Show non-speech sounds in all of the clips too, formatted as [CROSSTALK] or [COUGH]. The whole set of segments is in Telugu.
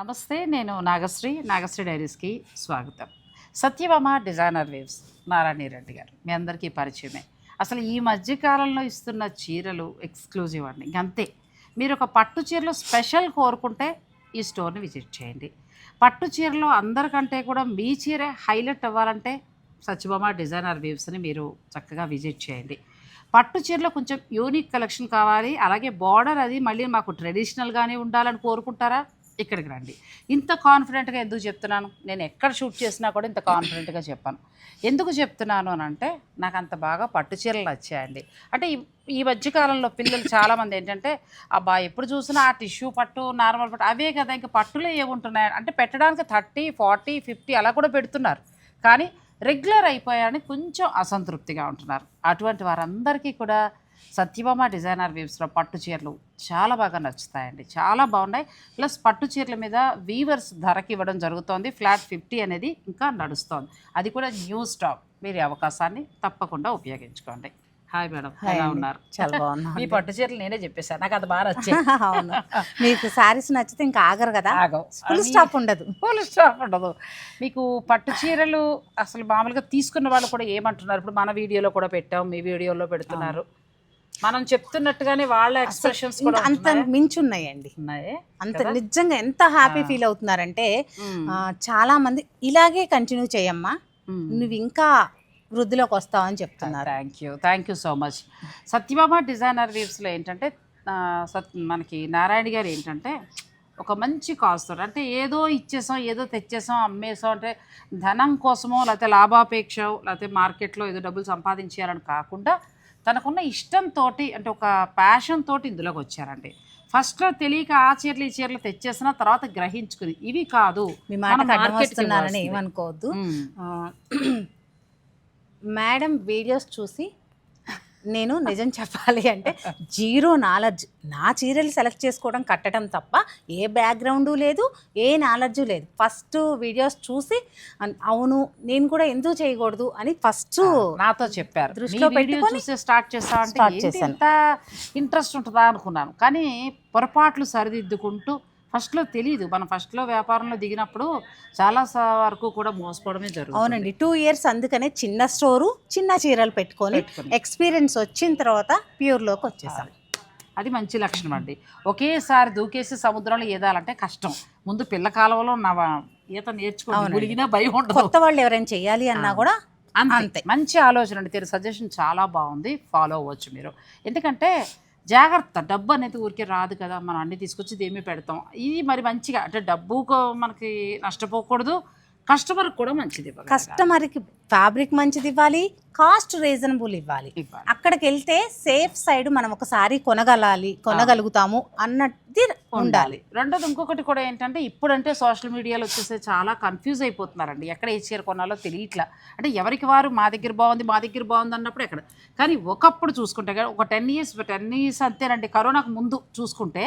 నమస్తే నేను నాగశ్రీ నాగశ్రీ డైరీస్కి స్వాగతం. సత్యభామ డిజైనర్ వేవ్స్ నారాయణ రెడ్డి గారు మీ అందరికీ పరిచయమే. అసలు ఈ మధ్యకాలంలో ఇస్తున్న చీరలు ఎక్స్క్లూజివ్ అండి ఇంకంతే. మీరు ఒక పట్టు చీరలో స్పెషల్ కోరుకుంటే ఈ స్టోర్ని విజిట్ చేయండి. పట్టు చీరలో అందరికంటే కూడా మీ చీరే హైలైట్ అవ్వాలంటే సత్యభామ డిజైనర్ వేవ్స్ని మీరు చక్కగా విజిట్ చేయండి. పట్టు చీరలో కొంచెం యూనిక్ కలెక్షన్ కావాలి అలాగే బార్డర్ అది మళ్ళీ మాకు ట్రెడిషనల్గానే ఉండాలని కోరుకుంటారా? ఇక్కడికి రండి. ఇంత కాన్ఫిడెంట్గా ఎందుకు చెప్తున్నాను? నేను ఎక్కడ షూట్ చేసినా కూడా ఇంత కాన్ఫిడెంట్గా చెప్పాను. ఎందుకు చెప్తున్నాను అని అంటే నాకు అంత బాగా పట్టు చీరలు నచ్చాయండి. అంటే ఈ- మధ్యకాలంలో పిల్లలు చాలామంది ఏంటంటే అబ్బా ఎప్పుడు చూసినా ఆ టిష్యూ పట్టు నార్మల్ పట్టు అవే కదా ఇంకా పట్టులే ఏముంటున్నాయి? అంటే పెట్టడానికి థర్టీ ఫార్టీ ఫిఫ్టీ అలా కూడా పెడుతున్నారు. కానీ రెగ్యులర్ అయిపోయారని కొంచెం అసంతృప్తిగా ఉంటున్నారు. అటువంటి వారందరికీ కూడా సత్యభామ డిజైనర్ వేవ్స్లో పట్టు చీరలు చాలా బాగా నచ్చుతాయండి. చాలా బాగున్నాయి. ప్లస్ పట్టు చీరల మీద వీవర్స్ ధరకి ఇవ్వడం జరుగుతోంది. ఫ్లాట్ ఫిఫ్టీ అనేది ఇంకా నడుస్తోంది. అది కూడా న్యూ స్టాక్. మీరు అవకాశాన్ని తప్పకుండా ఉపయోగించుకోండి. Hi madam. హాయ్ ఎలా. ఉన్నారు? చాలా బాగున్నా మీ పట్టు చీరలు నేనే చెప్పేశాను నాకు అది బాగా [LAUGHS] అవును. మీకు శారీస్ నచ్చితే ఇంకా ఆగరు కదా? ఆగవు. ఫుల్ స్టాప్ ఉండదు. ఫుల్ స్టాప్ ఉండదు. మీకు పట్టు చీరలు అసలు మామూలుగా తీసుకున్న వాళ్ళు కూడా ఏమంటున్నారు? ఇప్పుడు మన వీడియోలో కూడా పెట్టాం మీ వీడియోలో పెడుతున్నారు. మనం చెప్తున్నట్టుగానే వాళ్ళ ఎక్స్ప్రెషన్స్ అంత ఉంటున్నాయా? మించి ఉన్నాయండి ఉన్నాయి అంత? నిజంగా ఎంత హ్యాపీ. ఫీల్ అవుతున్నారంటే చాలా మంది ఇలాగే కంటిన్యూ చేయమ్మా మ్మ్. నువ్వు ఇంకా వృద్ధిలోకి వస్తావని చెప్తున్నారు thank you thank you so much Satyabhama designer వీవ్స్లో ఏంటంటే మనకి నారాయణ గారు ఏంటంటే ఒక మంచి కాస్ట్ అంటే ఏదో ఇచ్చేసాం ఏదో తెచ్చేసాం అమ్మేసాం అంటే ధనం కోసమో లేకపోతే లాభాపేక్ష లేకపోతే మార్కెట్లో ఏదో డబ్బులు సంపాదించేయాలని కాకుండా తనకున్న ఇష్టంతో అంటే ఒక ప్యాషన్ తోటి ఇందులోకి వచ్చారండి. ఫస్ట్లో తెలియక ఆ చీరలు ఈ చీరలు తెచ్చేసిన తర్వాత గ్రహించుకుని ఇవి కాదు. మీ. ఏమనుకోవద్దు. [CLEARS THROAT] మేడం వీడియోస్ చూసి నేను నిజం చెప్పాలి అంటే జీరో నాలెడ్జ్. నా చీరలు సెలెక్ట్ చేసుకోవడం కట్టడం తప్ప ఏ బ్యాక్గ్రౌండు లేదు ఏ నాలెడ్జు లేదు. ఫస్ట్ వీడియోస్ చూసి అవును నేను కూడా ఎందుకు చేయకూడదు? అని ఫస్ట్ నాతో చెప్పారు. దృష్టిలో పెట్టుకొని చూసే స్టార్ట్ చేస్తామంటే స్టార్ట్ చేశాను. ఇంట్రెస్ట్ ఉంటుందా అనుకున్నాను. కానీ పొరపాట్లు సరిదిద్దుకుంటూ ఫస్ట్లో తెలియదు మనం ఫస్ట్లో వ్యాపారంలో దిగినప్పుడు చాలా వరకు కూడా మోసపోవడమే జరుగుతుంది. అవునండి. టూ ఇయర్స్ అందుకనే చిన్న స్టోరు చిన్న చీరలు పెట్టుకొని. ఎక్స్పీరియన్స్ వచ్చిన తర్వాత ప్యూర్లోకి వచ్చేసాం. అది. మంచి లక్షణం అండి. ఒకేసారి దూకేసి సముద్రంలో ఈదాలంటే కష్టం. ముందు పిల్ల కాలంలో నవ ఈత. మునిగినా భయం ఉండదు. కొత్త వాళ్ళు ఎవరైనా చెయ్యాలి అన్నా కూడా అంతే. అంతే. మంచి ఆలోచన అండి. తీరు సజెషన్ చాలా బాగుంది. ఫాలో అవ్వచ్చు మీరు. ఎందుకంటే జాగ్రత్త. డబ్బు అనేది ఊరికే రాదు కదా మనం అన్ని తీసుకొచ్చి దేమి పెడతాం. ఇది మరి మంచిగా అంటే డబ్బుకు మనకి నష్టపోకూడదు. కస్టమర్కి కూడా మంచిది. కస్టమర్కి ఫ్యాబ్రిక్ మంచిది ఇవ్వాలి కాస్ట్ రీజనబుల్ ఇవ్వాలి. అక్కడికి వెళ్తే సేఫ్ సైడ్ మనం ఒకసారి కొనగలాలి కొనగలుగుతాము అన్నది ఉండాలి. రెండోది ఇంకొకటి కూడా ఏంటంటే ఇప్పుడంటే సోషల్ మీడియాలో వచ్చేసి చాలా కన్ఫ్యూజ్ అయిపోతున్నారండి. ఎక్కడ ఏ చీర కొనాలో తెలియట్లా. అంటే ఎవరికి వారు మా దగ్గర బాగుంది మా దగ్గర బాగుంది అన్నప్పుడు ఎక్కడ. కానీ ఒకప్పుడు చూసుకుంటే ఒక టెన్ ఇయర్స్ టెన్ ఇయర్స్ అంతేనండి. కరోనాకు ముందు చూసుకుంటే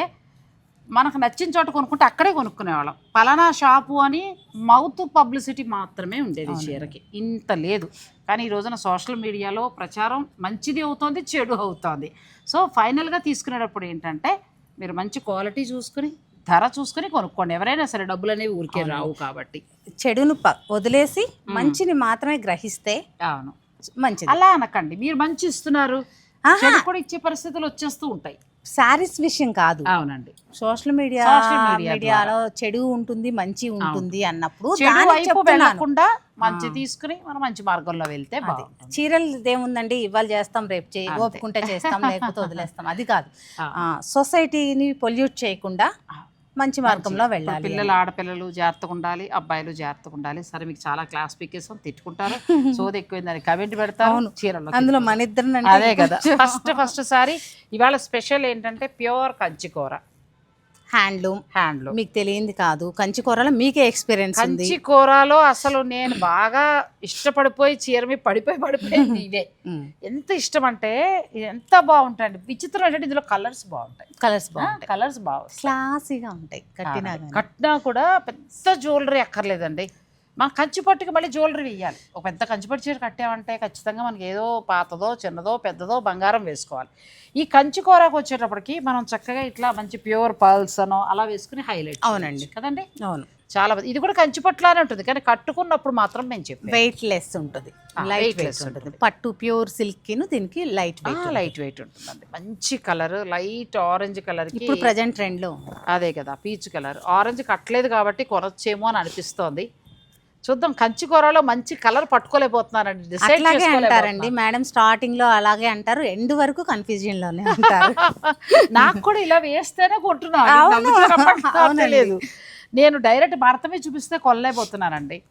మనకు నచ్చిన చోట కొనుక్కుంటే అక్కడే కొనుక్కునేవాళ్ళం. పలానా షాపు అని మౌత్ పబ్లిసిటీ మాత్రమే ఉండేది. చీరకి. ఇంత లేదు. కానీ ఈ రోజున సోషల్ మీడియాలో ప్రచారం మంచిది అవుతోంది చెడు అవుతోంది. సో ఫైనల్గా తీసుకునేటప్పుడు ఏంటంటే మీరు మంచి క్వాలిటీ చూసుకుని ధర చూసుకుని కొనుక్కోండి. ఎవరైనా సరే డబ్బులు అనేవి ఊరికే. రావు కాబట్టి. చెడును వదిలేసి మంచిని మాత్రమే గ్రహిస్తే అవును. మంచిది. అలా అనకండి. మీరు మంచి ఇస్తున్నారు. కూడా ఇచ్చే పరిస్థితులు వచ్చేస్తూ ఉంటాయి. శారీస్ విషయం కాదు అవునండి సోషల్ మీడియా మీడియాలో చెడు ఉంటుంది మంచి ఉంటుంది అన్నప్పుడు. వెళ్ళకుండా మంచి. తీసుకుని మనం మంచి మార్గంలో వెళ్తే చీరలు ఏముందండి ఇవాళ చేస్తాం రేపు చేయి. ఓపుకుంటే చేస్తాం లేకపోతే వదిలేస్తాం అది కాదు. సొసైటీని పొల్యూట్ చేయకుండా. మంచి మార్గంలో వెళ్ళాలి పిల్లలు ఆడపిల్లలు జాగ్రత్తగా ఉండాలి అబ్బాయిలు జాగ్రత్తగా ఉండాలి. సరే మీకు చాలా క్లాస్ పీకేసాం తిట్టుకుంటారు. [LAUGHS] సోది ఎక్కువైందని కమెంట్ పెడతారు అవును. చీరలో అందులో మన ఇద్దరు అదే కదా. ఫస్ట్ ఫస్ట్ సారి ఇవాళ స్పెషల్ ఏంటంటే ప్యూర్ కంచికూర హ్యాండ్లూమ్. హ్యాండ్లూమ్. మీకు తెలియంది కాదు. కంచి కూరలో మీకే ఎక్స్పీరియన్స్ ఉంది. కంచి కూరలో అసలు నేను బాగా ఇష్టపడిపోయి చీర మీద పడిపోయి పడిపోయింది ఇదే. ఎంత ఇష్టం అంటే ఇది ఎంత బాగుంటాయండి. విచిత్రం ఏంటంటే ఇందులో కలర్స్ బాగుంటాయి. కలర్స్ బాగుంటాయి. కలర్స్ బాగుంటాయి క్లాసీగా ఉంటాయి కట్టినా కట్టినా కూడా పెద్ద జ్యువెలరీ అక్కర్లేదండి. మన కంచిపట్టుకి మళ్ళీ జ్యువెలరీ వేయాలి ఒక పెద్ద కంచిపట్టు చీర కట్టామంటే ఖచ్చితంగా మనకి ఏదో పాతదో చిన్నదో పెద్దదో బంగారం వేసుకోవాలి. ఈ కంచి కూరకు వచ్చేటప్పటికి మనం చక్కగా ఇట్లా మంచి ప్యూర్ పర్ల్స్ అనో అలా వేసుకుని హైలైట్ అవునండి. కదండి? అవును. చాలా. ఇది కూడా కంచిపట్లానే ఉంటుంది కానీ కట్టుకున్నప్పుడు మాత్రం మేము చెప్పాం వెయిట్ లెస్ ఉంటుంది లైట్ వెయిట్ ఉంటుంది. పట్టు ప్యూర్ సిల్క్ దీనికి లైట్ వెయిట్ లైట్ వెయిట్ ఉంటుందండి. మంచి కలర్ లైట్ ఆరెంజ్ కలర్ ఇప్పుడు ప్రజెంట్ ట్రెండ్లో. అదే కదా పీచ్ కలర్ ఆరెంజ్ కట్టలేదు కాబట్టి కొనొచ్చేమో అని అనిపిస్తోంది. చూద్దాం కంచి కూరలో మంచి కలర్ పట్టుకోలేకపోతున్నానండి డిసైడ్ అంటారండి. మేడం స్టార్టింగ్లో అలాగే అంటారు. ఎండ్ వరకు కన్ఫ్యూజన్లోనే అంటారు. [LAUGHS] నాకు కూడా ఇలా వేస్తేనే [LAUGHS] అవునండి. తెలియదు. నేను డైరెక్ట్ భర్తమే చూపిస్తే కొనలేకపోతున్నానండి.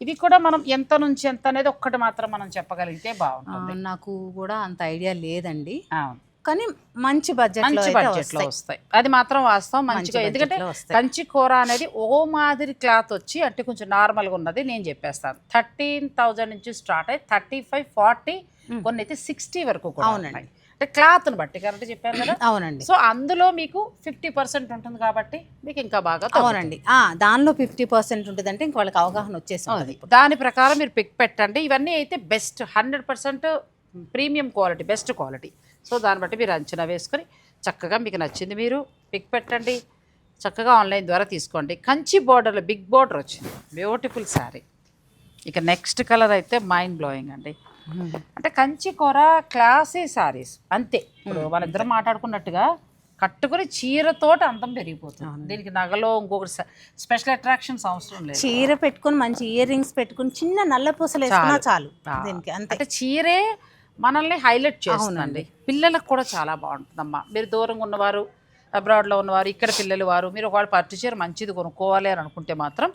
ఇవి కూడా మనం ఎంత నుంచి ఎంత అనేది ఒక్కటి మాత్రం మనం చెప్పగలిగితే బాగుంటుంది. నాకు కూడా అంత ఐడియా లేదండి. అవును. కానీ మంచి బడ్జెట్ మంచి బడ్జెట్లో వస్తాయి. అది మాత్రం వాస్తవం మంచి మంచిగా ఎందుకంటే. కంచి కూర అనేది ఓ మాదిరి క్లాత్ వచ్చి అంటే కొంచెం నార్మల్గా ఉన్నది నేను చెప్పేస్తాను. థర్టీన్ థౌజండ్ నుంచి స్టార్ట్ అయ్యి థర్టీ ఫైవ్ ఫార్టీ కొన్ని అయితే సిక్స్టీ వరకు కూడా అవునండి. అంటే క్లాత్ని బట్టి కరెక్ట్ చెప్పాను కదా? అవునండి. సో అందులో మీకు ఫిఫ్టీ పర్సెంట్ ఉంటుంది కాబట్టి మీకు ఇంకా బాగా. అవునండి. ఆ దానిలో ఫిఫ్టీ పర్సెంట్ ఉంటుంది అంటే ఇంక వాళ్ళకి అవగాహన వచ్చేసి అది. దాని ప్రకారం మీరు పిక్ పెట్టండి. ఇవన్నీ అయితే best hundred percent premium quality best quality so దాన్ని బట్టి మీరు అంచనా వేసుకొని చక్కగా మీకు నచ్చింది మీరు పిక్ పెట్టండి. చక్కగా ఆన్లైన్ ద్వారా తీసుకోండి. కంచి బార్డర్లో బిగ్ బార్డర్ వచ్చింది. బ్యూటిఫుల్ శారీ ఇక నెక్స్ట్ కలర్ అయితే మైండ్ బ్లోయింగ్ అండి. అంటే కంచి కూర క్లాసీ శారీస్ అంతే. ఇప్పుడు మన ఇద్దరం మాట్లాడుకున్నట్టుగా కట్టుకుని చీరతోటి అందం పెరిగిపోతుంది. దీనికి నగలో ఇంకొకటి స్పెషల్ అట్రాక్షన్స్ అవసరం లేదు. చీర పెట్టుకొని మంచి ఇయర్ రింగ్స్ పెట్టుకొని చిన్న నల్ల పూసలు వేసుకున్నా చాలు. దీనికి. అంతే. అంటే చీరే మనల్ని హైలైట్ చేస్తుందండి పిల్లలకు కూడా చాలా బాగుంటుందమ్మా. మీరు దూరంగా ఉన్నవారు అబ్రాడ్లో ఉన్నవారు ఇక్కడ పిల్లలు వారు మీరు ఒకవేళ పట్టు చీర మంచిది కొనుక్కోవాలి అని అనుకుంటే మాత్రం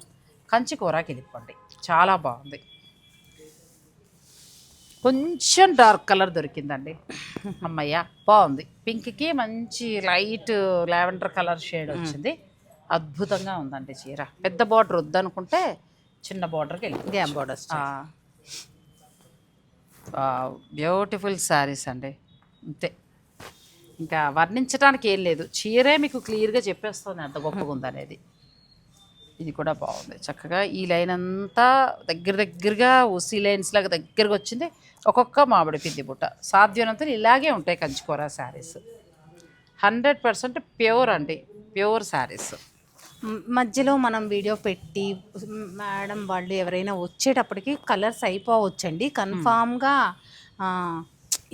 కంచి కూరకి వెళ్ళిపోండి చాలా బాగుంది. కొంచెం డార్క్ కలర్ దొరికిందండి. [LAUGHS] అమ్మయ్య బాగుంది. పింక్కి మంచి లైట్ లావెండర్ కలర్ షేడ్ వచ్చింది. అద్భుతంగా ఉందండి చీర. పెద్ద బార్డర్ వద్దనుకుంటే చిన్న బార్డర్కి వెళ్ళి గ్యాప్ బోర్డర్స్ బ్యూటిఫుల్ శారీస్ అండి. అంతే. ఇంకా వర్ణించడానికి ఏం లేదు. చీరే మీకు క్లియర్గా చెప్పేస్తుంది ఎంత గొప్పగా ఉందనేది ఇది కూడా బాగుంది. చక్కగా ఈ లైన్ అంతా దగ్గర దగ్గరగా ఉసి లైన్స్ లాగా దగ్గరగా వచ్చింది. ఒక్కొక్క మామిడి పిండి బుట్ట. సాధ్యమైనంత ఇలాగే ఉంటాయి కంచుకూర శారీస్ హండ్రెడ్ పర్సెంట్ ప్యూర్ అండి. ప్యూర్ శారీస్ మధ్యలో మనం వీడియో పెట్టి మేడం వాళ్ళు ఎవరైనా వచ్చేటప్పటికి కలర్స్ అయిపోవచ్చండి. కన్ఫామ్గా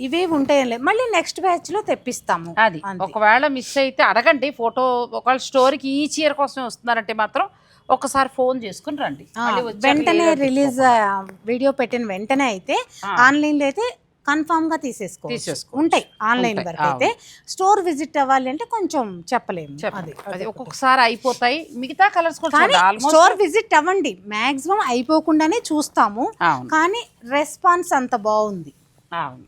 ఇవే ఉంటాయంలే మళ్ళీ నెక్స్ట్ బ్యాచ్లో తెప్పిస్తాము. అది. ఒకవేళ మిస్ అయితే అడగండి. ఫోటో ఒకవేళ స్టోరీకి ఈ చీర కోసమే వస్తున్నారంటే మాత్రం ఒకసారి ఫోన్ చేసుకుని రండి. వెంటనే రిలీజ్ వీడియో పెట్టిన వెంటనే అయితే. ఆన్లైన్లో అయితే కన్ఫామ్గా తీసేసుకోవచ్చు. ఉంటాయి. ఆన్లైన్ వరకు అయితే స్టోర్ విజిట్ అవ్వాలి అంటే కొంచెం చెప్పలేము. అది ఒక్కొక్కసారి అయిపోతాయి. మిగతా కలర్స్ స్టోర్ విజిట్ అవ్వండి. మాక్సిమం అయిపోకుండానే చూస్తాము. కానీ రెస్పాన్స్ అంత బాగుంది. అవును.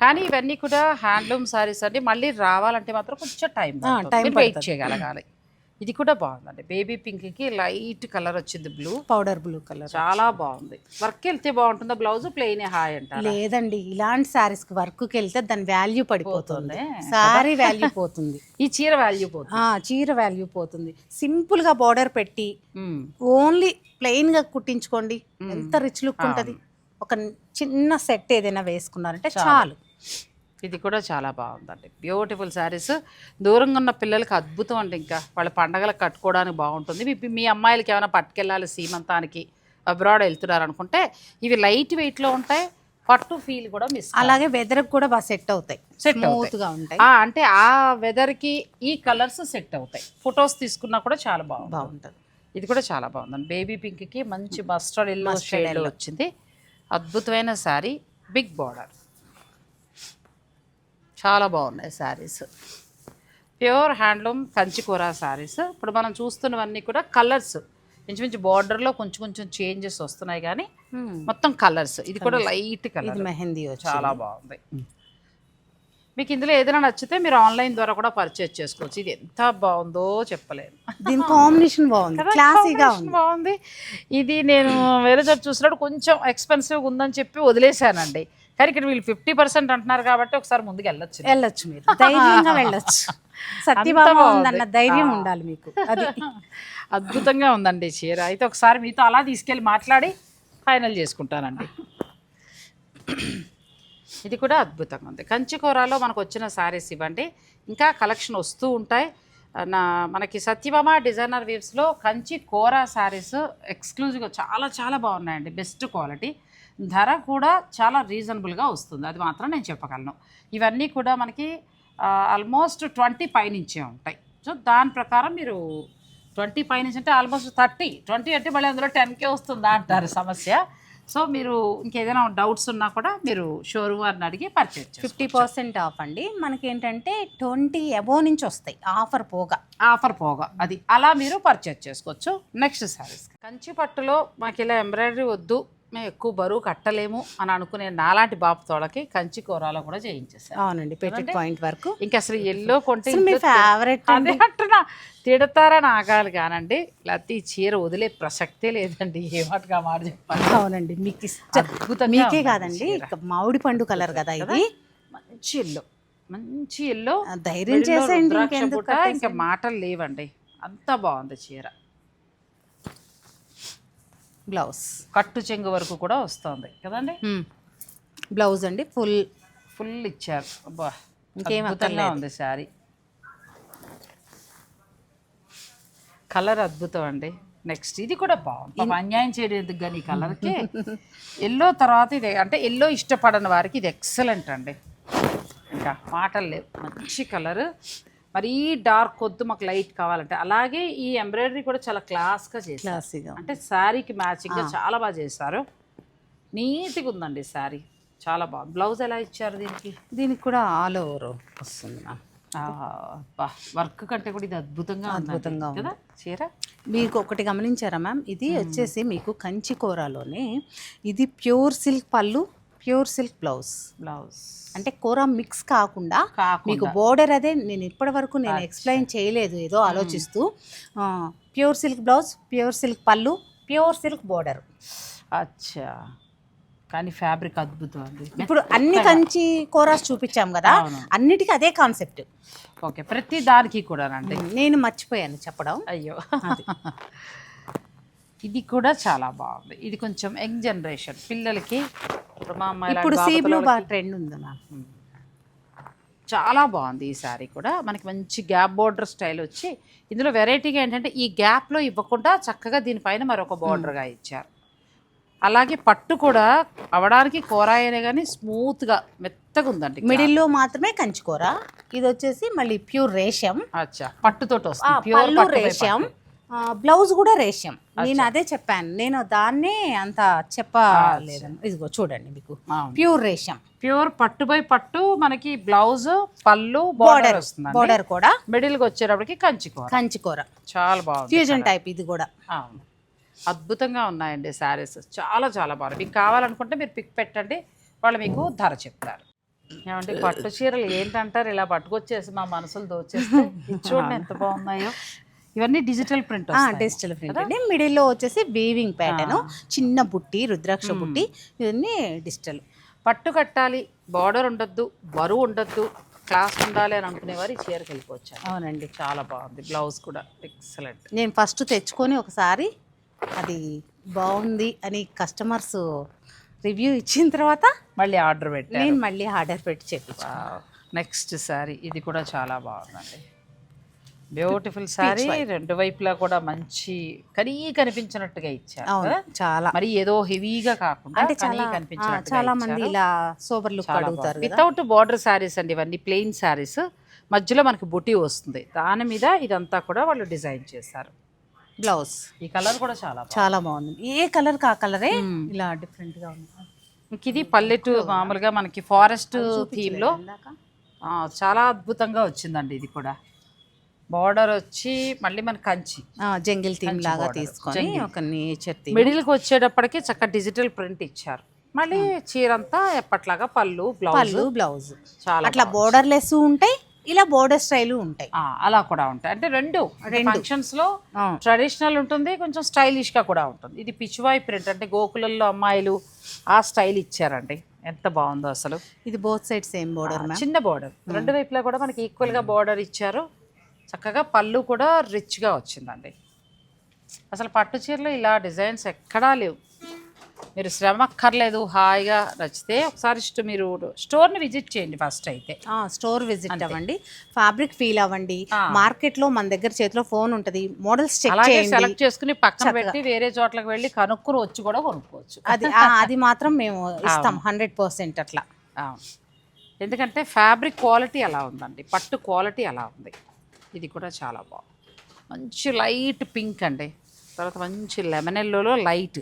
కానీ ఇవన్నీ కూడా హ్యాండ్లూమ్ సారీస్ అండి. మళ్ళీ రావాలంటే మాత్రం కొంచెం టైం time వెయిట్. చేయగలగాలి. ఇది కూడా బాగుందండి. బేబీ పింక్కి లైట్ కలర్ వచ్చింది బ్లూ. పౌడర్ బ్లూ కలర్ చాలా బాగుంది. వర్క్ వెళ్తే బాగుంటుందా? బ్లౌజ్ ప్లెయిన్ హాయ్ అంటారా? లేదండి. ఇలాంటి సారీస్కి వర్క్ వెళ్తే దాని వాల్యూ పడిపోతుంది. పోతుందే. సారీ వాల్యూ పోతుంది. [LAUGHS] ఈ చీర వాల్యూ పోతుంది. ఆ చీర వాల్యూ పోతుంది. సింపుల్గా బార్డర్ పెట్టి. ఓన్లీ ప్లెయిన్గా కుట్టించుకోండి. ఎంత రిచ్ లుక్ ఉంటుంది? ఒక చిన్న సెట్ ఏదైనా వేసుకున్నారంటే చాలు. ఇది కూడా చాలా బాగుందండి. బ్యూటిఫుల్ శారీస్ దూరంగా ఉన్న పిల్లలకి అద్భుతం అండి ఇంకా. వాళ్ళ పండగలకు కట్టుకోవడానికి బాగుంటుంది. మీ మీ అమ్మాయిలకి ఏమైనా పట్టుకెళ్ళాలి సీమంతానికి అబ్రాడ్ వెళ్తున్నారు అనుకుంటే ఇవి లైట్ వెయిట్లో ఉంటాయి పట్టు ఫీల్ కూడా మిస్ అలాగే వెదర్ కూడా బాగా సెట్ అవుతాయి. స్మూత్గా ఉంటాయి. అంటే ఆ వెదర్కి ఈ కలర్స్ సెట్ అవుతాయి. ఫొటోస్ తీసుకున్నా కూడా చాలా బాగుంది బాగుంటుంది. ఇది కూడా చాలా బాగుందండి. బేబీ పింక్కి మంచి మస్టర్డ్ ఎల్లో షేడ్ వచ్చింది. అద్భుతమైన శారీ బిగ్ బార్డర్ చాలా బాగున్నాయి శారీస్ ప్యూర్ హ్యాండ్లూమ్ కంచికూర శారీస్ ఇప్పుడు మనం చూస్తున్నవన్నీ కూడా కలర్స్ ఇంచుమించు బార్డర్లో కొంచెం కొంచెం చేంజెస్ వస్తున్నాయి కానీ Hmm. మొత్తం కలర్స్ ఇది కూడా లైట్ కలర్ మెహందీ చాలా బాగుంది. మీకు ఇందులో ఏదైనా నచ్చితే మీరు ఆన్లైన్ ద్వారా కూడా పర్చేజ్ చేసుకోవచ్చు. ఇది ఎంత బాగుందో చెప్పలేను. దీని కాంబినేషన్ బాగుంది. క్లాసీగా బాగుంది. ఇది నేను వేరే చోట చూసినప్పుడు కొంచెం ఎక్స్పెన్సివ్ ఉందని చెప్పి వదిలేశానండి. కానీ ఇక్కడ వీళ్ళు ఫిఫ్టీ పర్సెంట్ అంటున్నారు కాబట్టి ఒకసారి ముందుకు వెళ్ళొచ్చు వెళ్ళొచ్చు మీరు. ధైర్యంగా వెళ్ళొచ్చు. [LAUGHS] సత్యభామ బాగుంది. ఉందన్న ధైర్యం. ఉండాలి మీకు. అది. [LAUGHS] అద్భుతంగా ఉందండి చీర. అయితే ఒకసారి మీతో అలా తీసుకెళ్ళి మాట్లాడి ఫైనల్ చేసుకుంటానండి. [CLEARS THROAT] ఇది కూడా అద్భుతంగా ఉంది. కంచి కూరలో మనకు వచ్చిన శారీస్ ఇవ్వండి. ఇంకా కలెక్షన్ వస్తూ ఉంటాయి. నా మనకి సత్యభామ డిజైనర్ వేవ్స్లో కంచి కూర శారీస్ ఎక్స్క్లూజివ్గా చాలా చాలా బాగున్నాయండి. Best quality. ధర కూడా చాలా రీజనబుల్గా వస్తుంది. అది మాత్రం నేను చెప్పగలను. ఇవన్నీ కూడా మనకి ఆల్మోస్ట్ ట్వంటీ పైనుంచే ఉంటాయి. సో దాని ప్రకారం మీరు ట్వంటీ పైనుంచి అంటే ఆల్మోస్ట్ థర్టీ. ట్వంటీ అంటే మళ్ళీ అందులో టెన్కే వస్తుందా అంటారు సమస్య. సో మీరు ఇంకేదైనా డౌట్స్ ఉన్నా కూడా మీరు షోరూమ్ వారిని అడిగి పర్చేజ్ ఫిఫ్టీ పర్సెంట్ ఆఫ్ అండి. మనకి ఏంటంటే ట్వంటీ అబోవ్ నుంచి వస్తాయి. ఆఫర్ పోగా. ఆఫర్ పోగా. అది అలా మీరు పర్చేజ్ చేసుకోవచ్చు. నెక్స్ట్ శారీస్ కంచి పట్టులో మాకు ఇలా ఎంబ్రాయిడరీ వద్దు. మేము ఎక్కువ బరువు కట్టలేము అని అనుకునే నాలాంటి బాబు తోడకి కంచి కూరలో కూడా చేయించేసారు అవునండి పెట్టెడ్ పాయింట్ వరకు. ఇంకా అసలు ఎల్లో కొంటే మీ ఫేవరెట్ అదే అంటున్నా తిడతారని ఆగాలి కానండి లేకపోతే ఈ చీర వదిలే ప్రసక్తే లేదండి ఏ మాటగా మాట చెప్పాలి? అవునండి మీకు ఇష్టం మీకే కాదండి మామిడి పండు కలర్ కదా ఇది. మంచి ఎల్లో మంచి ఎల్లో. ధైర్యం చేసేయండి ఇంకా. మాటలు లేవండి. అంత బాగుంది చీర. బ్లౌజ్. కట్టు చెంగు వరకు కూడా వస్తుంది. కదండి? బ్లౌజ్ అండి ఫుల్. ఫుల్ ఇచ్చారు. అబ్బా ఇంకేం అద్భుతంగా. ఉంది శారీ. కలర్ అద్భుతం అండి. నెక్స్ట్ ఇది కూడా బాగుంది. అన్యాయం చేయడం ఎందుకు కానీ ఈ కలర్కి. ఎల్లో తర్వాత ఇది అంటే ఎల్లో ఇష్టపడని వారికి ఇది ఎక్సలెంట్ అండి. ఇంకా మాటలు లేవు. మంచి కలర్. మరీ డార్క్ వద్దు మాకు లైట్ కావాలంటే. అలాగే ఈ ఎంబ్రాయిడరీ కూడా చాలా క్లాస్గా చేశారు. క్లాసీగా. అంటే శారీకి మ్యాచింగ్గా చాలా బాగా చేశారు. నీట్గా ఉందండి శారీ. చాలా బాగుంది బ్లౌజ్ ఎలా ఇచ్చారు దీనికి? దీనికి కూడా ఆల్ ఓవర్ వస్తుంది మ్యామ్. వర్క్ కంటే కూడా ఇది అద్భుతంగా. అద్భుతంగా కదా చీర? మీకు ఒకటి గమనించారా మ్యామ్? ఇది వచ్చేసి మీకు కంచి కూరలోనే ఇది ప్యూర్ సిల్క్ పళ్ళు ప్యూర్ సిల్క్ బ్లౌజ్. బ్లౌజ్. అంటే కూర మిక్స్ కాకుండా మీకు బోర్డర్ అదే నేను ఇప్పటి వరకు నేను ఎక్స్ప్లెయిన్ చేయలేదు ఏదో ఆలోచిస్తూ. Pure silk blouse pure silk పళ్ళు ప్యూర్ సిల్క్ బోర్డర్. అచ్చా. కానీ ఫ్యాబ్రిక్ అద్భుతం అండి. ఇప్పుడు అన్ని కంచి కూరస్ చూపించాం కదా. అన్నిటికీ అదే కాన్సెప్ట్. ఓకే ప్రతి దానికి కూడానండి నేను మర్చిపోయాను చెప్పడం. అయ్యో. ఇది కూడా చాలా బాగుంది. ఇది కొంచెం యంగ్ జనరేషన్ పిల్లలకి ఇప్పుడు మా అమ్మాయి ఇప్పుడు సీ బ్లూ బాగా ట్రెండ్ ఉంది మ్యామ్ చాలా బాగుంది ఈ శారీ కూడా. మనకి మంచి గ్యాప్ బోర్డర్ స్టైల్ వచ్చి ఇందులో వెరైటీగా ఏంటంటే ఈ గ్యాప్లో ఇవ్వకుండా చక్కగా దీనిపైన మరొక బోర్డర్గా ఇచ్చారు. అలాగే పట్టు కూడా అవడానికి కోరాయనే కానీ స్మూత్గా మెత్తగా ఉందండి మిడిల్లో మాత్రమే కంచి కూర ఇది వచ్చేసి మళ్ళీ ప్యూర్ రేషం. అచ్చా పట్టుతోటి వస్తుంది. ప్యూర్ రేషం. బ్లౌజ్ కూడా రేషం. నేను అదే చెప్పాను. నేను దాన్నే అంత చెప్పలేదని. ఇదిగో చూడండి మీకు. ప్యూర్ రేషం. ప్యూర్ పట్టు బై పట్టు మనకి బ్లౌజ్ పళ్ళు బోర్డర్ వస్తుంది బోర్డర్ కూడా. మిడిల్కి వచ్చేటప్పటికి కంచి కూర కంచి కూర చాలా బాగుంది ఫ్యూజన్ టైప్ ఇది కూడా. అవును. అద్భుతంగా ఉన్నాయండి శారీస్. చాలా చాలా బాగుంది. మీకు కావాలనుకుంటే మీరు పిక్ పెట్టండి. వాళ్ళు మీకు ధర చెప్తారు. ఏమంటే పట్టు చీరలు ఏంటంటారు? ఇలా పట్టుకొచ్చేసి మా మనసులు దోచేస్తే చూడండి ఎంత బాగున్నాయో. ఇవన్నీ డిజిటల్ ప్రింట్ డిజిటల్ ప్రింట్ అండి. మిడిల్లో వచ్చేసి వీవింగ్ ప్యాటర్న్ చిన్న బుట్టి రుద్రాక్ష బుట్టి ఇవన్నీ డిజిటల్ పట్టు కట్టాలి బార్డర్ ఉండొద్దు బరువు ఉండొద్దు క్లాస్ ఉండాలి అని అనుకునేవారు ఈ చీరకి వెళ్ళిపోవచ్చు అవునండి. చాలా బాగుంది. బ్లౌజ్ కూడా ఎక్సలెంట్ నేను ఫస్ట్ తెచ్చుకొని ఒకసారి అది బాగుంది అని కస్టమర్స్ రివ్యూ ఇచ్చిన తర్వాత మళ్ళీ ఆర్డర్ పెట్టారు. నేను మళ్ళీ ఆర్డర్ పెట్టి చెప్పి నెక్స్ట్ శారీ ఇది కూడా చాలా బాగుందండి. బ్యూటిఫుల్ శారీ రెండు వైపులా కూడా మంచి కనీ కనిపించినట్టుగా ఇచ్చారు? చాలా. మరి ఏదో హెవీగా కాకుండా అంటే కనీ చాలా చాలా మంది ఇలా సోబర్ లుక్ అడుగుతారు వితౌట్ బార్డర్ శారీస్ అండి ఇవన్నీ ప్లెయిన్ శారీస్ మధ్యలో మనకి బుటీ వస్తుంది. దాని మీద ఇదంతా కూడా వాళ్ళు డిజైన్ చేశారు. బ్లౌజ్ ఈ కలర్ కూడా చాలా. చాలా బాగుంది. ఏ కలర్ కా కలరే? ఇలా డిఫరెంట్గా ఉంది. ఇంక ఇది పల్లెటూరు మామూలుగా మనకి ఫారెస్ట్ థీమ్లో చాలా అద్భుతంగా వచ్చిందండి ఇది కూడా. బార్డర్ వచ్చి మళ్ళీ మన కంచి. జంగిల్ థీమ్ లాగా. తీసుకొని. ఒక నేచర్ థీమ్. మిడిల్కి వచ్చేటప్పటికి చక్క డిజిటల్ ప్రింట్ ఇచ్చారు. మళ్ళీ చీర అంతా ఎప్పట్లాగా పళ్ళు బ్లౌజ్. పళ్ళు బ్లౌజ్. చాలా అట్లా బోర్డర్ లెస్ ఉంటాయి ఇలా బోర్డర్ స్టైల్ ఉంటాయి. అలా కూడా ఉంటాయి. అంటే రెండు. ఫంక్షన్స్లో. ట్రెడిషనల్ ఉంటుంది కొంచెం స్టైలిష్గా కూడా ఉంటుంది. ఇది పిచ్వాయి ప్రింట్ అంటే గోకులంలో అమ్మాయిలు ఆ స్టైల్ ఇచ్చారండి. ఎంత బాగుందో అసలు. ఇది బోత్ సైడ్ సేమ్ బోర్డర్ చిన్న బార్డర్ రెండు వైపులా కూడా మనకి ఈక్వల్గా బార్డర్ ఇచ్చారు. చక్కగా పళ్ళు కూడా రిచ్గా వచ్చిందండి. అసలు పట్టు చీరలు ఇలా డిజైన్స్ ఎక్కడా లేవు. మీరు శ్రమ అక్కర్లేదు హాయిగా నచ్చితే ఒకసారి ఇష్ట- మీరు స్టోర్ని విజిట్ చేయండి ఫస్ట్ అయితే. స్టోర్ విజిట్ అవ్వండి. ఫ్యాబ్రిక్ ఫీల్ అవ్వండి. ఆ. మార్కెట్లో మన దగ్గర చేతిలో ఫోన్ ఉంటది. మోడల్స్ చెక్ అలాగే చేయండి. సెలెక్ట్ చేసుకుని పక్కన పెట్టి వేరే చోట్లకి వెళ్ళి కనుక్కుని వచ్చి కూడా కొనుక్కోవచ్చు. అది అది మాత్రం మేము ఇస్తాం హండ్రెడ్ పర్సెంట్ అట్లా. ఎందుకంటే ఫ్యాబ్రిక్ క్వాలిటీ అలా ఉందండి. పట్టు క్వాలిటీ అలా ఉంది. ఇది కూడా చాలా బాగుంది. మంచి లైట్ పింక్ అండి. తర్వాత మంచి లెమన్ ఎల్లోలో లైట్.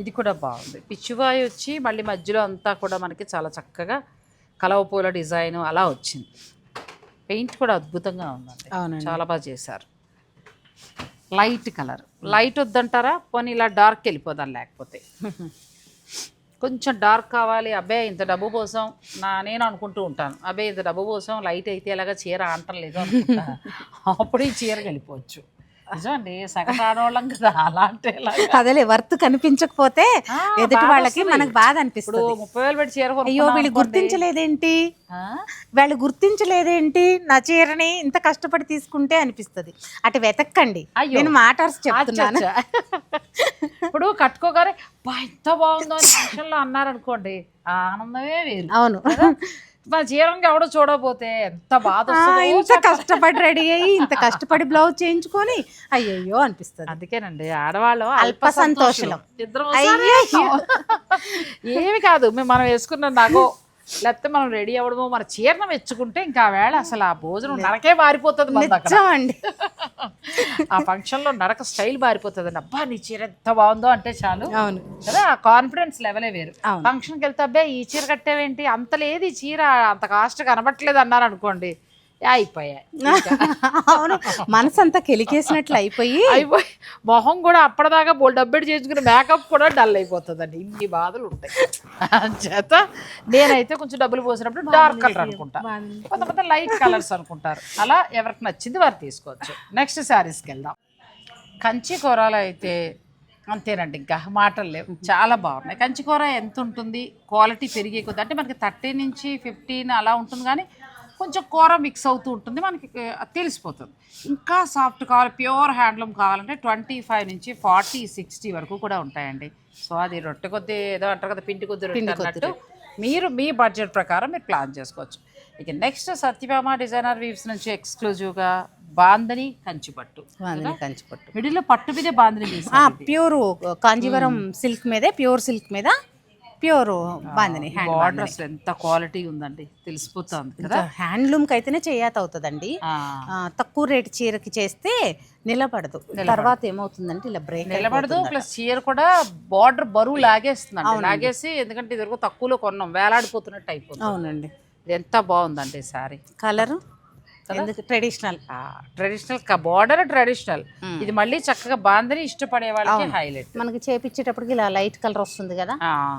ఇది కూడా బాగుంది. పిచ్చివాయి వచ్చి మళ్ళీ మధ్యలో అంతా కూడా మనకి చాలా చక్కగా కలవ పూల డిజైన్ అలా వచ్చింది. పెయింట్ కూడా అద్భుతంగా ఉందండి. చాలా బాగా చేశారు. Light colour. లైట్ వద్దంటారా? పోనీ ఇలా డార్క్ వెళ్ళిపోదాం లేకపోతే. [LAUGHS] కొంచెం డార్క్ కావాలి. అబ్బాయి ఇంత డబ్బు కోసం నా నేను అనుకుంటూ ఉంటాను. అబ్బాయి ఇంత డబ్బు కోసం లైట్ అయితే ఎలాగ చీర అంటలేదు అనుకుంటా. [LAUGHS] అప్పుడు ఈ చీర వెళ్ళిపోవచ్చు నిజమండి సగటు ఆడవాళ్ళం కదా అలాంటి అదేలే వర్త్ కనిపించకపోతే ఎదుటి వాళ్ళకి. మనకు బాధ అనిపిస్తుంది ముప్పై వేలు పెట్టి చీర అయ్యో వీళ్ళు. గుర్తించలేదేంటి ఆ? వాళ్ళు గుర్తించలేదేంటి నా చీరని ఇంత కష్టపడి తీసుకుంటే అనిపిస్తుంది అటు వెతక్కండి. నేను మాటర్స్ చెప్తున్నాను. ఇప్పుడు కట్టుకోగానే "బా, ఎంత బాగుందో అని అన్నారనుకోండి ఆనందమే వేరు అవును మన చీరంగా ఎవడో చూడకపోతే ఎంత బాధ వస్తుందో ఇంత కష్టపడి రెడీ అయ్యి ఇంత కష్టపడి బ్లౌజ్ చేయించుకొని అయ్యయ్యో అనిపిస్తుంది అందుకేనండి ఆడవాళ్ళు అల్ప సంతోషులం. ఇద్దరం అయ్యయ్యో. ఏమి కాదు మేము మనం వేసుకున్న నగో లేకపోతే మనం రెడీ అవ్వడమో మన చీరను మెచ్చుకుంటే ఇంకా ఆ వేళ అసలు ఆ భోజనం నరకే మారిపోతుంది అండి. [LAUGHS] ఆ ఫంక్షన్లో నరక స్టైల్ మారిపోతుంది అబ్బా నీ చీర ఎంత బాగుందో అంటే చాలు. అవును. కదా ఆ కాన్ఫిడెన్స్ లెవెలే వేరు. ఫంక్షన్కి వెళ్తే అబ్బాయి ఈ చీర కట్టేవేంటి? అంత లేదు ఈ చీర అంత కాస్ట్ కనబట్టలేదు అన్నారు అనుకోండి. అయిపోయాయి. [LAUGHS] అవును మనసు అంతా కెలికేసినట్లు అయిపోయి. అయిపోయి. మొహం కూడా అప్పటిదాకా బోల్ డబ్బెట్ చేసుకుని మేకప్ కూడా డల్ అయిపోతుందండి. ఇన్ని బాధలు ఉంటాయి. చేత నేనైతే కొంచెం డబ్బులు పోసినప్పుడు డార్క్ కలర్ అనుకుంటా. కొంతమంది లైట్ కలర్స్ అనుకుంటారు. అలా ఎవరికి నచ్చింది వారు తీసుకోవచ్చు. నెక్స్ట్ శారీస్కి వెళ్దాం. కంచి కూరలు అయితే అంతేనండి ఇంకా మాటలు లేవు. చాలా బాగున్నాయి. కంచి కూర ఎంత ఉంటుంది? క్వాలిటీ పెరిగే కొద్ది అంటే మనకి థర్టీ నుంచి ఫిఫ్టీన్ అలా ఉంటుంది కానీ కొంచెం కూర మిక్స్ అవుతూ ఉంటుంది మనకి తెలిసిపోతుంది. ఇంకా సాఫ్ట్ కావాలి ప్యూర్ హ్యాండ్లూమ్ కావాలంటే ట్వంటీ ఫైవ్ నుంచి ఫార్టీ సిక్స్టీ వరకు కూడా ఉంటాయండి. సో అది రొట్టె కొద్ది ఏదో అంటారు కదా పిండి కొద్ది రొట్టె అన్నట్టు. మీరు మీ బడ్జెట్ ప్రకారం మీరు ప్లాన్ చేసుకోవచ్చు. ఇక నెక్స్ట్ సత్యభామ డిజైనర్ వీవ్స్ నుంచి ఎక్స్క్లూజివ్గా బాందని కంచిపట్టు. వాందిని కంచిపట్టు. మిడిల్లో పట్టు మీదే బాందని ప్యూర్ కాంజీవరం సిల్క్ మీదే ప్యూర్ సిల్క్ మీద ప్యూర్ బాందిని హ్యాండ్ బార్డర్ అసలు ఎంత క్వాలిటీ ఉందండి. తెలిసిపోతుంది కదా. హ్యాండ్లూమ్కి అయితేనే చేయాత అవుతుందండి తక్కువ రేటు చీరకి చేస్తే నిలబడదు. తర్వాత ఏమవుతుందంటే ఇలా బ్రేక్ నిలబడదు ప్లస్ చీర కూడా బార్డర్ బరువు లాగేస్తుందండి. లాగేసి ఎందుకంటే ఇది వరకు తక్కువలో కొన్నాం వేలాడిపోతున్నట్టు అయిపోతుంది. అవునండి. ఎంత బాగుందండి saree colour traditional. Traditional border traditional. ఇది మళ్ళీ చక్కగా బాందని ఇష్టపడే వాళ్ళకి హైలైట్. మనకి చేపించేటప్పటికి ఇలా లైట్ కలర్ వస్తుంది కదా?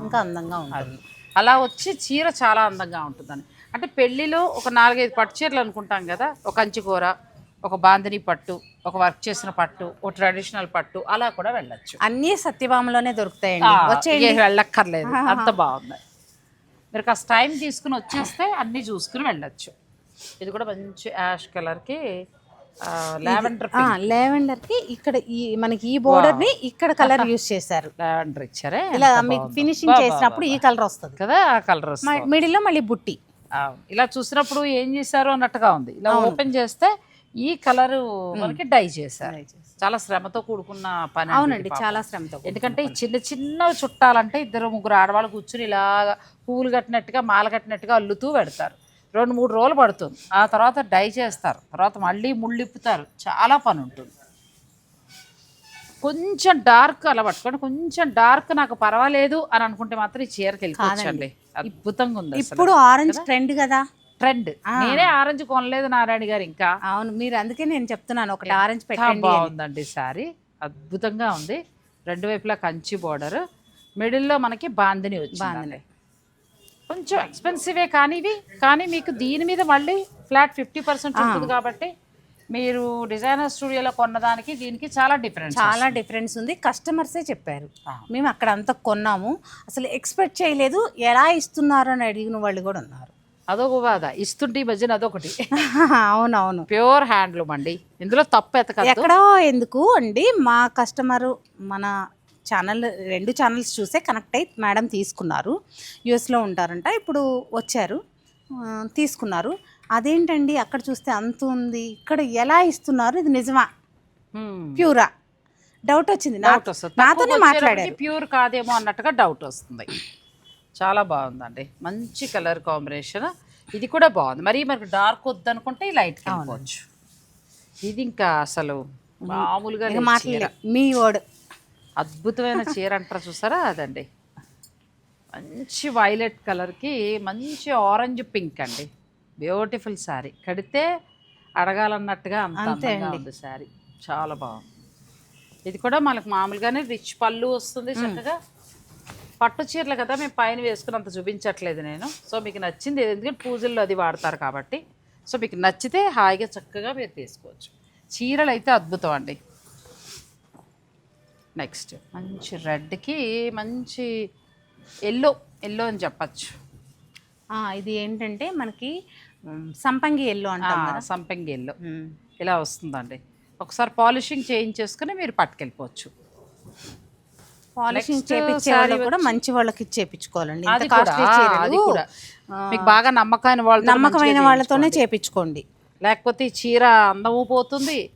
ఇంకా అందంగా ఉంటుంది. అలా వచ్చి చీర చాలా అందంగా ఉంటుందని. అంటే పెళ్ళిలో ఒక నాలుగైదు పట్టు చీరలు అనుకుంటాం కదా? ఒక కంచి కూర ఒక బాందిని పట్టు ఒక వర్క్ చేసిన పట్టు ఒక ట్రెడిషనల్ పట్టు అలా కూడా వెళ్ళొచ్చు. అన్నీ సత్యభామలోనే దొరుకుతాయండి. వచ్చేయండి. ఏ వెళ్ళక్కర్లేదు. అంత బాగుంది. మీరు కాస్త టైం తీసుకుని వచ్చేస్తే అన్నీ చూసుకుని వెళ్ళొచ్చు. ఇది కూడా మంచి యాష్ కలర్కి లావెండర్ లెవెండర్కి ఇక్కడ ఈ మనకి ఈ బోర్డర్ని ఇక్కడ కలర్ యూస్ చేశారు. లావెండర్ ఇచ్చారే? ఇలా మీకు. ఫినిషింగ్ చేసినప్పుడు ఈ కలర్ వస్తుంది. కదా ఆ కలర్ వస్తుంది. మిడిల్లో మళ్ళీ బుట్టి. ఇలా చూసినప్పుడు ఏం చేశారు అన్నట్టుగా ఉంది. ఇలా ఓపెన్ చేస్తే ఈ కలర్ మనకి డై చేశారు. చాలా శ్రమతో కూడుకున్న పని అవునండి. చాలా శ్రమతో ఎందుకంటే ఈ చిన్న చిన్న చుట్టాలంటే ఇద్దరు ముగ్గురు ఆడవాళ్ళు కూర్చుని ఇలాగా పువ్వులు కట్టినట్టుగా మాల కట్టినట్టుగా అల్లుతూ పెడతారు. రెండు మూడు రోజులు పడుతుంది. ఆ తర్వాత డై చేస్తారు. తర్వాత మళ్ళీ ముళ్ళిప్పుతారు. చాలా పని ఉంటుంది. కొంచెం డార్క్ అలా పట్టుకోండి. కొంచెం డార్క్ నాకు పర్వాలేదు అని అనుకుంటే మాత్రం ఈ చీరకి వెళ్ళిపోవచ్చండి అద్భుతంగా ఉంది ఇప్పుడు ఆరెంజ్ ట్రెండ్ కదా? ట్రెండ్ నేనే ఆరెంజ్ కొనలేదు నారాయణ గారు ఇంకా. అవును మీరు అందుకే నేను చెప్తున్నాను. ఒకటి ఆరెంజ్ పెట్టండి. బాగుందండి సారీ. అద్భుతంగా ఉంది. రెండు వైపులా కంచి బోర్డర్ మిడిల్లో మనకి బాందిని వచ్చింది కొంచెం ఎక్స్పెన్సివే కానీ ఇవి. కానీ మీకు దీని మీద మళ్ళీ ఫ్లాట్ ఫిఫ్టీ పర్సెంట్ ఉంటుంది కాబట్టి మీరు డిజైనర్ స్టూడియోలో కొన్నదానికి దీనికి చాలా డిఫరెన్స్ చాలా డిఫరెన్స్ ఉంది. కస్టమర్సే చెప్పారు. మేము అక్కడ అంతా కొన్నాము. అసలు ఎక్స్పెక్ట్ చేయలేదు. ఎలా ఇస్తున్నారు అని అడిగిన వాళ్ళు కూడా ఉన్నారు. అదొక బాధ. ఇస్తుంటే ఈ మధ్యన అదొకటి. [LAUGHS] అవునవును. ప్యూర్ హ్యాండ్లూమ్ అండి. ఇందులో తప్పు ఎక్కడో ఎందుకు అండి మా కస్టమరు మన ఛానల్ రెండు ఛానల్స్ చూసే కనెక్ట్ అయ్యి మేడం తీసుకున్నారు. యుఎస్లో ఉంటారంట. ఇప్పుడు వచ్చారు. తీసుకున్నారు. అదేంటండి? అక్కడ చూస్తే అంత ఉంది. ఇక్కడ ఎలా ఇస్తున్నారు? ఇది నిజమా? ప్యూరా? డౌట్ వచ్చింది. డౌట్ వస్తుంది. నాతోనే మాట్లాడారు. ప్యూర్ కాదేమో అన్నట్టుగా డౌట్ వస్తుంది. చాలా బాగుందండి. మంచి కలర్ కాంబినేషన్. ఇది కూడా బాగుంది. మరి మనకు డార్క్ వద్దనుకుంటే లైట్ వెళ్ళిపోవచ్చు. ఇది ఇంకా అసలు మామూలుగా. మాట్లాడలే. మీ వర్డ్. అద్భుతమైన చీర అంటారా చూసారా? అదండి. మంచి వైలెట్ కలర్కి మంచి ఆరెంజ్ పింక్ అండి. బ్యూటిఫుల్ శారీ కడితే అడగాలన్నట్టుగా అంత. ఉంది శారీ చాలా బాగుంది. ఇది కూడా మనకు మామూలుగానే రిచ్ పళ్ళు వస్తుంది చక్కగా. పట్టు చీరలు కదా మేము పైన వేసుకుని అంత చూపించట్లేదు నేను. సో మీకు నచ్చింది ఎందుకంటే పూజల్లో అది వాడతారు కాబట్టి. సో మీకు నచ్చితే హాయిగా చక్కగా మీరు తీసుకోవచ్చు. చీరలు అయితే అద్భుతం అండి. నెక్స్ట్. మంచి రెడ్కి మంచి ఎల్లో ఎల్లో అని చెప్పచ్చు. ఆ, ఇది ఏంటంటే మనకి సంపంగి ఎల్లో అంటాం కదా. సంపెంగి ఎల్లో. ఇలా వస్తుందండి. ఒకసారి పాలిషింగ్ చేయించేసుకుని మీరు పట్టుకెళ్ళిపోవచ్చు. పాలిషింగ్ చేపించే వాళ్ళు కూడా మంచి వాళ్ళకి చేపించుకోవాలండి మీకు బాగా నమ్మకమైన వాళ్ళతో నమ్మకమైన వాళ్ళతోనే చేపించుకోండి లేకపోతే ఈ చీర అందము పోతుంది.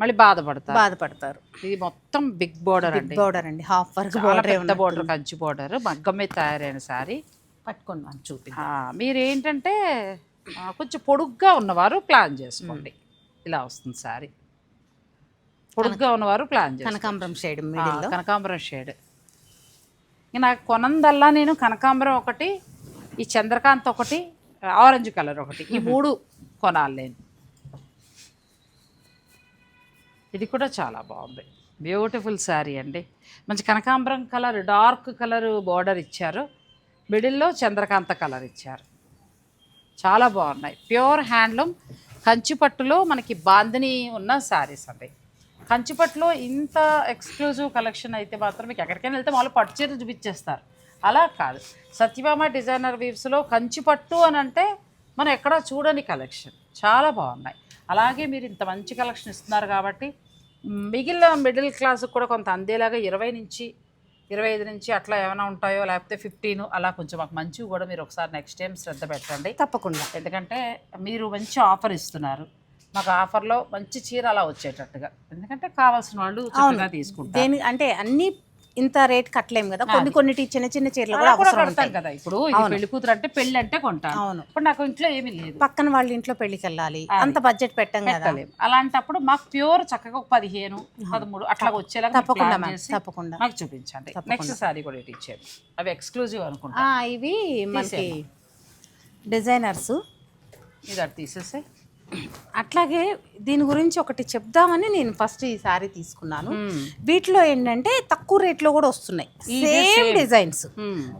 మళ్ళీ బాధపడతారు. బాధపడతారు. ఇది మొత్తం బిగ్ బోర్డర్ అండి. బోర్డర్ అండి. Half work border border Kanchi border. మగ్గం మీద తయారైన సారీ పట్టుకోండి అని చూపి మీరు ఏంటంటే కొంచెం పొడుగ్గా ఉన్నవారు ప్లాన్ చేసుకోండి. ఇలా వస్తుంది సారీ పొడుగ్గా ఉన్నవారు ప్లాన్ చేసుకోండి. కనకాంబరం షేడ్ కనకాంబరం షేడ్ ఇక నాకు కొనందల్లా నేను కనకాంబరం ఒకటి ఈ చంద్రకాంత్ ఒకటి ఆరెంజ్ కలర్ ఒకటి. ఈ మూడు కొనాలి నేను. ఇది కూడా చాలా బాగుంది. బ్యూటిఫుల్ శారీ అండి. మంచి కనకాంబరం కలర్ డార్క్ కలర్ బార్డర్ ఇచ్చారు. మిడిల్లో చంద్రకాంత కలర్ ఇచ్చారు. చాలా బాగున్నాయి. ప్యూర్ హ్యాండ్లూమ్ కంచిపట్టులో మనకి బాందిని ఉన్న శారీస్ అండి. కంచిపట్టులో ఇంత ఎక్స్క్లూజివ్ కలెక్షన్ అయితే మాత్రం మీకు ఎక్కడికైనా వెళ్తే వాళ్ళు పట్టు చీరలు చూపించేస్తారు. అలా కాదు. సత్యభామ డిజైనర్ వీవ్స్లో కంచిపట్టు అని అంటే మనం ఎక్కడా చూడని కలెక్షన్ చాలా బాగున్నాయి. అలాగే మీరు ఇంత మంచి కలెక్షన్ ఇస్తున్నారు కాబట్టి మిగిలిన మిడిల్ క్లాస్కి కూడా కొంత అందేలాగా ఇరవై నుంచి ఇరవై ఐదు నుంచి అట్లా ఏమైనా ఉంటాయో లేకపోతే ఫిఫ్టీన్ అలా కొంచెం మాకు మంచివి కూడా మీరు ఒకసారి నెక్స్ట్ టైం శ్రద్ధ పెట్టండి. తప్పకుండా. ఎందుకంటే మీరు మంచి ఆఫర్ ఇస్తున్నారు. మాకు ఆఫర్లో మంచి చీర అలా వచ్చేటట్టుగా. ఎందుకంటే కావాల్సిన వాళ్ళు చక్కగా తీసుకుంటారు. దేని అంటే అన్ని ఇంత రేట్ కట్టలేము కదా. కొన్ని కొన్నిటి చిన్న చిన్న చీరలు కూడా అవసరం ఉంటాయి. కదా. ఇప్పుడు పెళ్ళి కూతురు అంటే పెళ్ళి అంటే కొంటాను అవును. ఇప్పుడు నాకు ఇంట్లో ఏమీ లేదు. పక్కన వాళ్ళ ఇంట్లో పెళ్ళికి వెళ్ళాలి. అంత బడ్జెట్ పెట్టాం కదా. అలాంటప్పుడు మాకు ప్యూర్ చక్కగా ఒక పదిహేను పదమూడు అట్లా వచ్చేలాగా మీరు తప్పకుండా తప్పకుండా. మాకు చూపించండి. నెక్స్ట్ సారీ కూడా ఇచ్చేది అవి ఎక్స్క్లూజివ్ అనుకుంటా. ఇవి మనకి డిజైనర్స్. ఇది అటు తీసేసి అట్లాగే దీని గురించి ఒకటి చెప్దామని నేను ఫస్ట్ ఈ సారీ తీసుకున్నాను. వీటిలో ఏంటంటే తక్కువ రేట్లో కూడా వస్తున్నాయి. Same designs.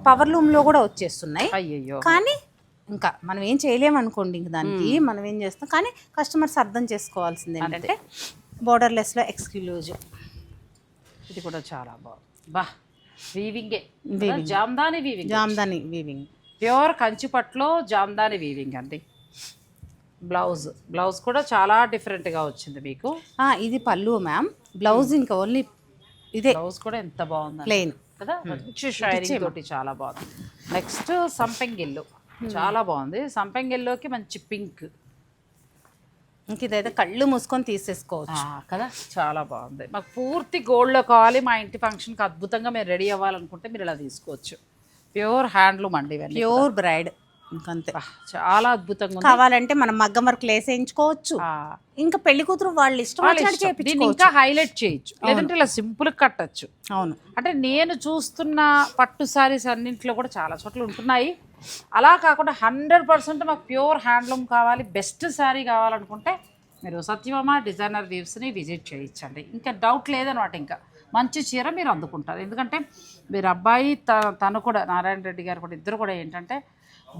పవర్ లూమ్లో కూడా వచ్చేస్తున్నాయి. అయ్యయ్యో. కానీ ఇంకా మనం ఏం చేయలేము అనుకోండి ఇంక దానికి. మనం ఏం చేస్తాం? కానీ కస్టమర్స్ అర్థం చేసుకోవాల్సింది ఏంటంటే బోర్డర్లెస్లో ఎక్స్క్లూజివ్ ఇది కూడా చాలా బాగుంది బా. వీవింగే Jamdani weaving Jamdani weaving pure కంచిపట్లో Jamdani weaving అండి. బ్లౌజ్. బ్లౌజ్ కూడా చాలా డిఫరెంట్గా వచ్చింది మీకు. ఇది పళ్ళు మ్యామ్. బ్లౌజ్ ఇంకా ఓన్లీ ఇదే. బ్లౌజ్ కూడా ఎంత బాగుంది ప్లెయిన్ కదా? మంచి షైనింగ్ తోటి చాలా బాగుంది. నెక్స్ట్ సంపెంగిల్లు. చాలా బాగుంది. సంపెంగిల్లోకి మంచి పింక్ ఇంక ఇదైతే కళ్ళు మూసుకొని తీసేసుకోవచ్చు. కదా? చాలా బాగుంది. మాకు పూర్తి గోల్డ్లో కావాలి. మా ఇంటి ఫంక్షన్కి అద్భుతంగా మీరు రెడీ అవ్వాలనుకుంటే మీరు ఇలా తీసుకోవచ్చు. ప్యూర్ హ్యాండ్లూమ్ అండి ప్యూర్ బ్రైడ్ ఇంకంతే. చాలా అద్భుతంగా కావాలంటే మనం మగ్గం వర్క్ వేసేయించుకోవచ్చు ఆ, ఇంకా పెళ్ళి కూతురు వాళ్ళు ఇష్టం. దీన్ని ఇంకా హైలైట్ చేయొచ్చు. లేదంటే ఇలా సింపుల్ కట్టచ్చు. అవును. అంటే నేను చూస్తున్న పట్టు శారీస్ అన్నింటిలో కూడా చాలా చోట్ల ఉంటున్నాయి. అలా కాకుండా హండ్రెడ్ పర్సెంట్ మాకు ప్యూర్ హ్యాండ్లూమ్ కావాలి. బెస్ట్ శారీ కావాలనుకుంటే మీరు సత్యభామ డిజైనర్ వీవ్స్ని విజిట్ చేయించండి ఇంకా డౌట్ లేదనమాట ఇంకా. మంచి చీర మీరు అందుకుంటారు. ఎందుకంటే మీరు అబ్బాయి తను కూడా నారాయణ రెడ్డి గారు కూడా ఇద్దరు కూడా ఏంటంటే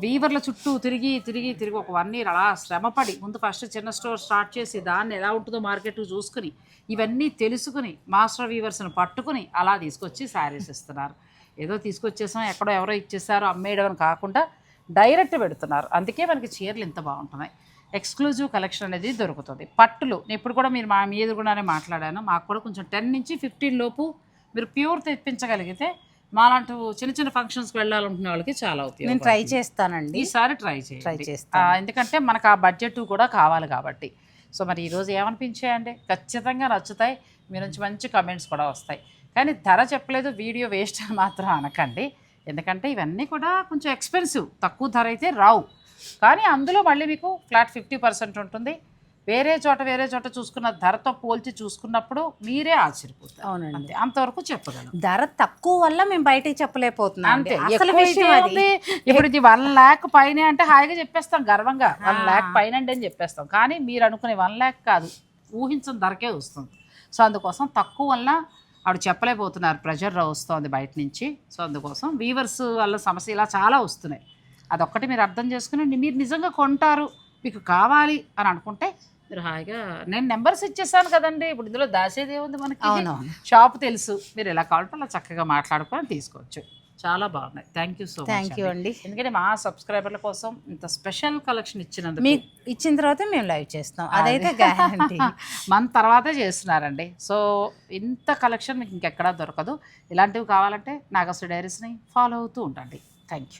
వీవర్ల చుట్టూ తిరిగి తిరిగి తిరిగి ఒక వన్ ఇయర్ అలా శ్రమపడి ముందు ఫస్ట్ చిన్న స్టోర్ స్టార్ట్ చేసి దాన్ని ఎలా ఉంటుందో మార్కెట్ చూసుకుని ఇవన్నీ తెలుసుకుని మాస్టర్ వీవర్స్ని పట్టుకుని అలా తీసుకొచ్చి శారీస్ ఇస్తున్నారు. ఏదో తీసుకొచ్చేసాం ఎక్కడో ఎవరో ఇచ్చేసారో అమ్మేయడం అని కాకుండా డైరెక్ట్ పెడుతున్నారు. అందుకే మనకి చీరలు ఇంత బాగుంటున్నాయి. ఎక్స్క్లూజివ్ కలెక్షన్ అనేది దొరుకుతుంది. పట్టులు నేను ఇప్పుడు కూడా మీరు మా మీద కూడానే మాట్లాడాను. మాకు కూడా కొంచెం టెన్ నుంచి ఫిఫ్టీన్ లోపు మీరు ప్యూర్ తెప్పించగలిగితే మాలాంటి చిన్న చిన్న ఫంక్షన్స్కి వెళ్ళాలనుకునే వాళ్ళకి చాలా అవుతాయి నేను ట్రై చేస్తానండి. ఈసారి ట్రై ట్రై చేయండి. చేస్తాను ఆ, ఎందుకంటే మనకు ఆ బడ్జెట్ కూడా కావాలి కాబట్టి. సో మరి ఈరోజు ఏమనిపించాయండి? ఖచ్చితంగా నచ్చుతాయి. మీ నుంచి మంచి కమెంట్స్ కూడా వస్తాయి. కానీ ధర చెప్పలేదు వీడియో వేస్ట్ అని మాత్రం అనకండి. ఎందుకంటే ఇవన్నీ కూడా కొంచెం ఎక్స్పెన్సివ్ తక్కువ ధర అయితే రావు. కానీ అందులో మళ్ళీ మీకు ఫ్లాట్ ఫిఫ్టీ పర్సెంట్ ఉంటుంది. వేరే చోట వేరే చోట చూసుకున్న ధరతో పోల్చి చూసుకున్నప్పుడు మీరే ఆశ్చర్యపోతారు. అవునండి. అంతే. అంతవరకు చెప్పగలను ధర తక్కువ వల్ల మేము బయటికి చెప్పలేకపోతున్నాం అంతే. ఇప్పుడు ఇది వన్ ల్యాక్ పైన అంటే హాయిగా చెప్పేస్తాం గర్వంగా. వన్. ల్యాక్ పైన అని చెప్పేస్తాం. కానీ మీరు అనుకునే వన్ ల్యాక్ కాదు. ఊహించిన ధరకే వస్తుంది. సో అందుకోసం తక్కువ వల్ల ఆవిడ చెప్పలేకపోతున్నారు. ప్రెషర్ వస్తుంది బయట నుంచి. సో అందుకోసం వీవర్స్ వల్ల సమస్య ఇలా చాలా వస్తున్నాయి. అదొక్కటి మీరు అర్థం చేసుకుని మీరు నిజంగా కొంటారు. మీకు కావాలి అని అనుకుంటే మీరు హాయిగా నేను నెంబర్స్ ఇచ్చేసాను కదండి. ఇప్పుడు ఇందులో దాసేది ఏముంది మనకి? అవునవును. షాప్ తెలుసు. మీరు ఎలా కావాలంటే అలా చక్కగా మాట్లాడుకొని తీసుకోవచ్చు. చాలా బాగున్నాయి. Thank you so much thank you అండి. ఎందుకంటే మా సబ్స్క్రైబర్ల కోసం ఇంత స్పెషల్ కలెక్షన్ ఇచ్చినందుకు మీకు ఇచ్చిన తర్వాత మేము లైవ్ చేస్తాం. అదైతే గ్యారంటీ. [LAUGHS] మన తర్వాతే చేస్తున్నారండి. సో ఇంత కలెక్షన్ మీకు ఇంకెక్కడా దొరకదు. ఇలాంటివి కావాలంటే నాగస్సు డైరీస్ని ఫాలో అవుతూ ఉండండి. Thank you